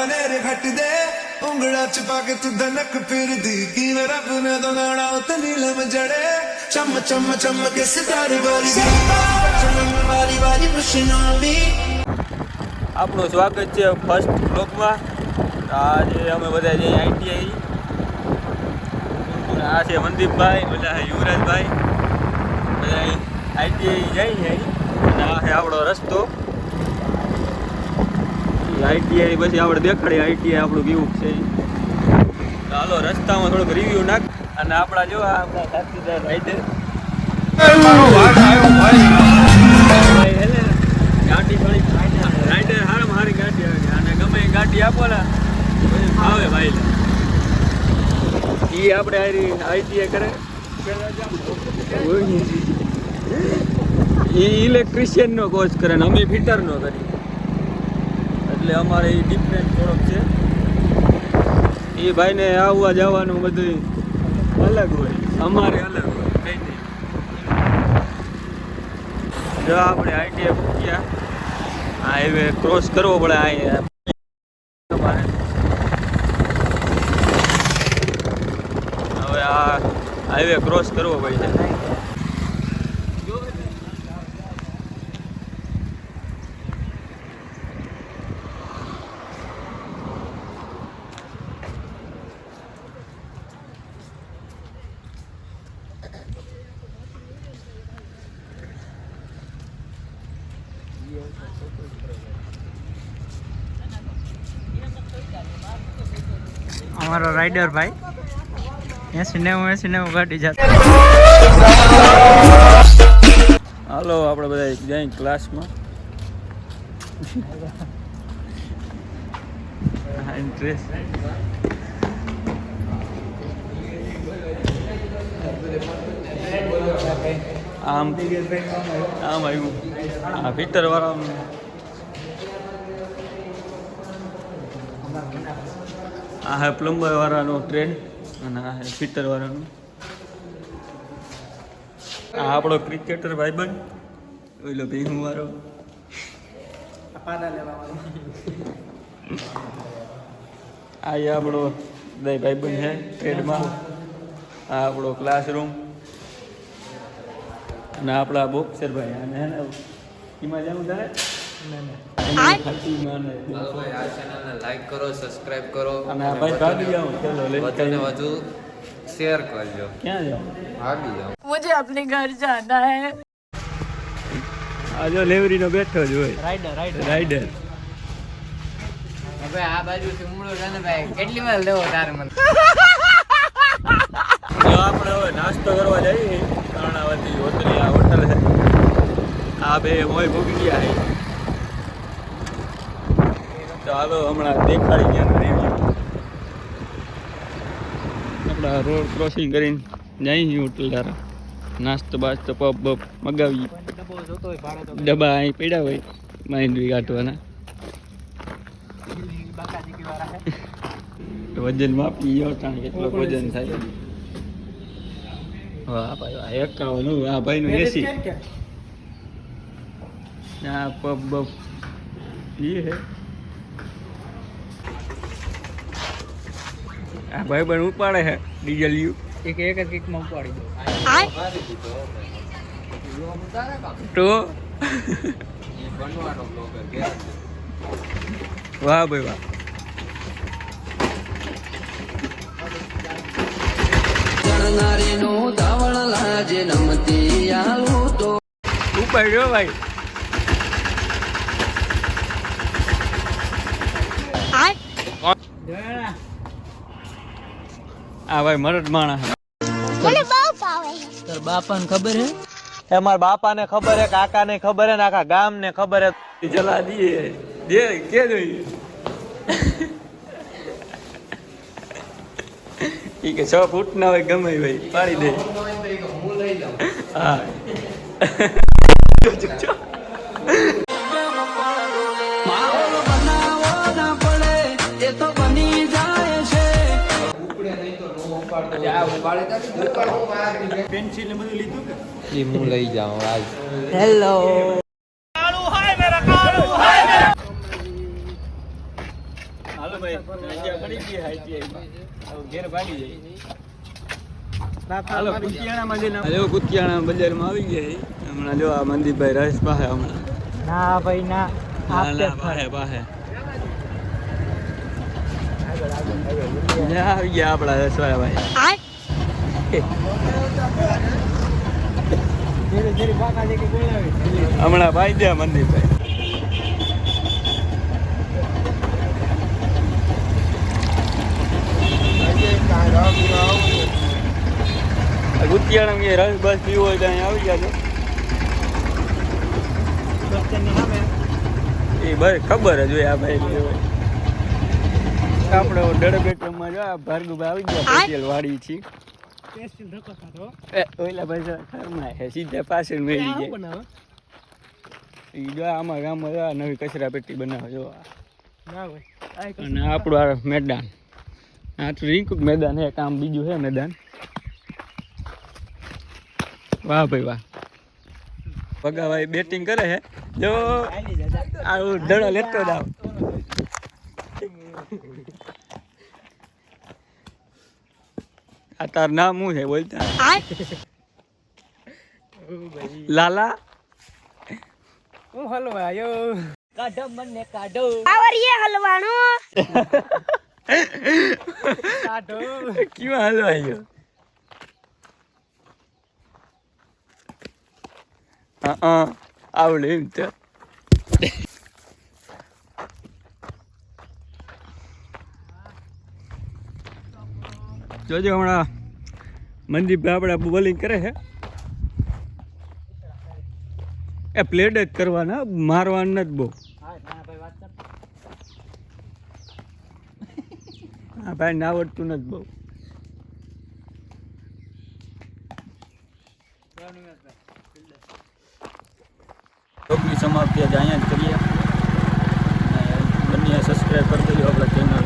ਹਨੇਰੇ ਹਟਦੇ ਉਂਗਲਾਂ ਚ ਪਾ ਕੇ ਤੂੰ ਦਨਕ ਫਿਰਦੀ ਕਿਵੇਂ ਰੱਬ ਨੇ ਦਨਾਣਾ ਉਤ ਨੀਲਮ ਜੜੇ ਚਮ ਚਮ ਚਮ ਕੇ ਸਿਤਾਰੇ ਵਾਲੀ ਚਮਨ ਵਾਲੀ ਵਾਲੀ ਮੁਸ਼ਨਾਮੀ આપણું સ્વાગત છે ફર્સ્ટ બ્લોકમાં આજે અમે બધા જઈએ આઈટીઆઈ આ છે મનદીપભાઈ બધા છે યુવરાજભાઈ બધા આઈટીઆઈ જઈએ અને આ છે આપણો રસ્તો આઈટીઆઈ પછી આપણે દેખાડીએ. આઈટીઆઈ આપણું કેવું છે. ચાલો રસ્તામાં થોડુંક રિવ્યુ નાખ. અને આપણા જો આપણા સાથીદાર રાઈડર ગાડી થોડી રાઈડર હારામાં હારી ગાડી આવે અને ગમે ગાડી આપો ને ભાઈ. એ આપણે આઈટીઆઈ કરે. એ ઇલેક્ટ્રિશિયનનો કોર્સ કરે ને, અમે ફિટરનો કરી એટલે અમારે એ ડિફરન્ટ થોડોક છે. એ ભાઈને આવવા જવાનું બધું અલગ હોય. અમારે અલગ હોય, કઈ જો આપણે આઈટીઆઈ આ હાઈવે ક્રોસ કરવો પડે અહીંયા. હવે આ હાઈવે ક્રોસ કરવો પડશે અમારો રાઈડર ભાઈ. એસી નેવું એસી નેવું ગાડી જતા. હાલો આપણે બધા જઈ ક્લાસમાં હા ઇન્ટરેસ્ટ આમ આમ આવ્યું. આ ફિટર વાળા આ હે પ્લમ્બર વાળાનો ટ્રેન અને આ હે ફિટર વાળાનો આ આપણો ક્રિકેટર ભાઈબંધ ઓઈલો ભીહું વાળો. આ આપણો ભાઈબંધ હે ટ્રેડમાં. આ આપણો ક્લાસરૂમ અને આપણા બોક્સર ભાઈ અને હે ને એમાં જવું તારે એની ખાતીમાં ને હાલો ભાઈ આ ચેનલને લાઈક કરો સબસ્ક્રાઇબ કરો અને આ ભાઈ ભાગી જાઓ ચલો લે વધુને વધુ શેર કરજો ક્યાં જાઓ ભાગી જાઓ मुझे अपने घर जाना है આ જો લેવરીનો બેઠો જ હોય રાઈડર રાઈડર રાઈડર હવે આ બાજુથી ઉમળો છે ને ભાઈ કેટલી વાર લેવો તારે મને જો આપણે હવે નાસ્તો કરવા જઈએ. કર્ણાવતી હોટલ આ હોટલ. છે આ બે મોય ભૂગી ગયા તો હમણાં દેખાડી ગયા આપણા રોડ ક્રોસિંગ કરીને જઈ હોટલ તારા નાસ્તો બાસ્તો પપ બપ મગાવી ડબ્બો અહીં પીડા હોય માંડવી કાઢવાના. વજન માપી ગયો કારણ કેટલો વજન થાય. વાહ ભાઈ વાહ એકાવન હું ભાઈનું એસી. આ પબ બપ એ હે. આ ભાઈ બન ઉપાડે છે ડીઝલ યુ. એક એક જ કિકમાં ઉપાડી દો. તો? વાહ ભાઈ વાહ. ગણનારીનું ધાવણ લાજે નમતી આલું તો ઉપાડ્યો ભાઈ. આ ભાઈ મરદ માણસ. તાર બાપાને ખબર હે? એ ને બાપાને ખબર હે કાકાને ખબર હે ને આખા ગામને ખબર હે. જલા દીએ. દે કે જોઈએ ઈ કે છ ફૂટ ના હોય ગમે ભાઈ પાડી દે. હા હું લઈ જાઉં આજ હેલો હાલો ભાઈ ઘેર ભાગી જાય હાલો. જો કુતિયાણા બજારમાં આવી ગયા હમણાં જો આ મંદીપભાઈ રસ પાસે હમણાં. ના ભાઈ ના. ના ના પાસે પાસે આવી ગયા આપણા રસવાળા ભાઈ હમણાં ભાઈ દે મંદીપભાઈ. ગુતિયાણા રસ બસ પીવો હોય તો અહીંયા આવી જાજો એ બસ ખબર જ હોય આ ભાઈ આપણે ડળ બેટમાં જો આ આવી ગયા પટેલ વાળી છી એ ઓલા ભાઈ ઘરમાં સીધા પાછળ મેળી જાય. એ જો આમાં ગામમાં જો નવી કચરા પેટી બનાવે જો. અને આપણું આ મેદાન. આ તો રીંકુ મેદાન હે કામ બીજું હે મેદાન. વાહ ભાઈ વાહ. ભગાભાઈ બેટિંગ કરે છે જો આવું દડો લેતો જાવ આ તાર નામ શું છે બોલતા? લાલા? હું હલવા આવ્યો કાઢો મને કાઢો. આવરીએ હલવાનો. કાઢો. ક્યાં હાલો આવ્યો હા હા આવડે એમ તો જોજો હમણાં મનદીપભાઈ આપણે બોલિંગ કરે છે. એ પ્લેડ જ કરવાના મારવાના નથી બહુ. હા ભાઈ ના આવડતું નથી બહુ. સમાપ્તિ આજે અહીંયા જ કરીએ. બંને સબસ્ક્રાઈબ કરી દેજો આપણા ચેનલને